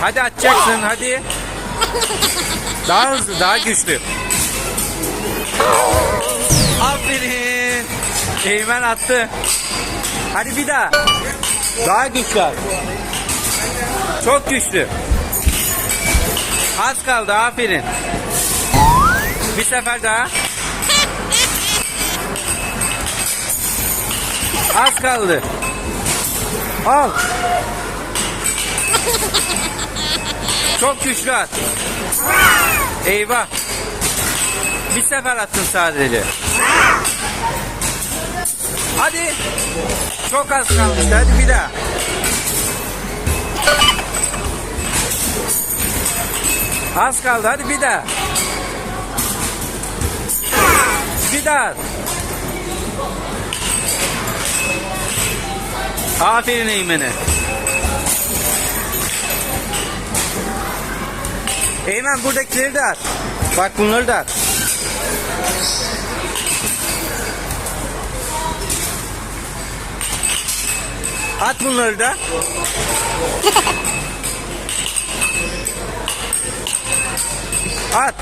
Hadi atacaksın hadi. Daha hızlı daha güçlü. Aferin. Eymen attı. Hadi bir daha. Daha güçlü. Çok güçlü. Az kaldı aferin. Bir sefer daha. Az kaldı. Al. Çok güçlü at. Eyvah. Bir sefer attın sadece. Hadi. Çok az kalmıştı. Hadi bir daha. Az kaldı. Hadi bir daha. Bir daha. Aferin Eymen'e. Eymen buradakileri de at. Bak bunları da at. At bunları da. At.